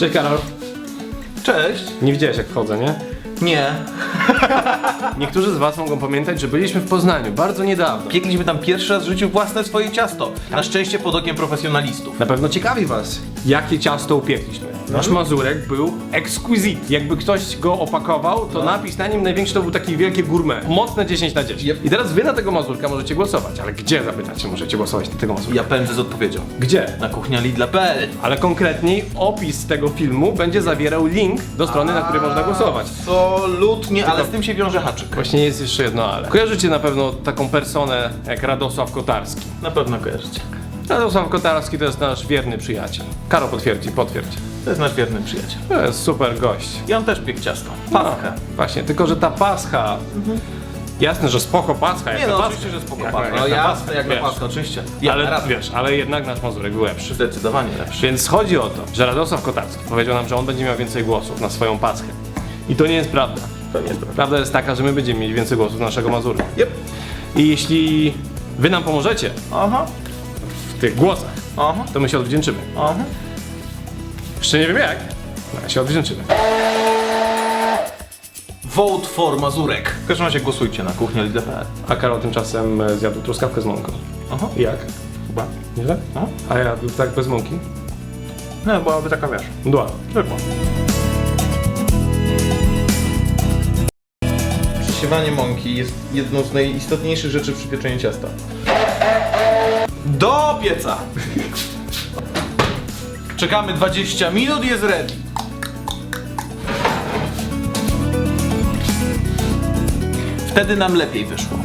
Cześć Karol. Cześć. Nie widziałeś jak wchodzę, nie? Nie. Niektórzy z was mogą pamiętać, że byliśmy w Poznaniu bardzo niedawno. Piekliśmy tam pierwszy raz w życiu własne swoje ciasto. Na szczęście pod okiem profesjonalistów. Na pewno ciekawi was, jakie ciasto upiekliśmy. Nasz mazurek był exquisite. Jakby ktoś go opakował, to napis na nim największy to był taki wielkie gourmet. Mocne 10 na 10. Yep. I teraz wy na tego mazurka możecie głosować. Ale gdzie zapytacie możecie głosować na tego mazurka? Ja pędzę z odpowiedzią. Gdzie? Na kuchnia Lidla.pl Ale konkretniej opis tego filmu będzie zawierał link do strony, na której można głosować. Absolutnie, ale z tym się wiąże haczyk. Właśnie jest jeszcze jedno ale. Kojarzycie na pewno taką personę jak Radosław Kotarski. Na pewno kojarzycie. Radosław Kotarski to jest nasz wierny przyjaciel. Karo potwierdzi, potwierdź. To jest nasz wierny przyjaciel. To jest super gość. I on też piekł ciasto. Pascha. No, właśnie, tylko że ta pascha. Jasne, że spoko pascha, jak Nie na no, pascha. oczywiście, że spoko Jak- pascha. jak No na jasne, pascha, jak na wiesz. pascha, oczywiście. Ja, Ale raz. wiesz, ale jednak nasz Mazurek był lepszy. Zdecydowanie lepszy. Więc chodzi o to, że Radosław Kotarski powiedział nam, że on będzie miał więcej głosów na swoją paschę. I to nie jest prawda. To nie jest prawda. Prawda jest taka, że my będziemy mieli więcej głosów naszego Mazurka. Yep. I jeśli wy nam pomożecie Aha. w tych głosach, Aha. to my się odwdzięczymy. Aha. Jeszcze nie wiem jak, ale się odwdzięczymy. Vote for Mazurek. W każdym razie głosujcie na kuchnia Lidla.pl. A Karol tymczasem e, zjadł truskawkę z mąką. Aha. I jak? Chyba. Nieźle? Aha. A ja tak bez mąki? No, byłaby taka wiesz. Dła. Zwykła. Przesiewanie mąki jest jedną z najistotniejszych rzeczy przy pieczeniu ciasta. Do pieca! Czekamy 20 minut, jest ready. Wtedy nam lepiej wyszło.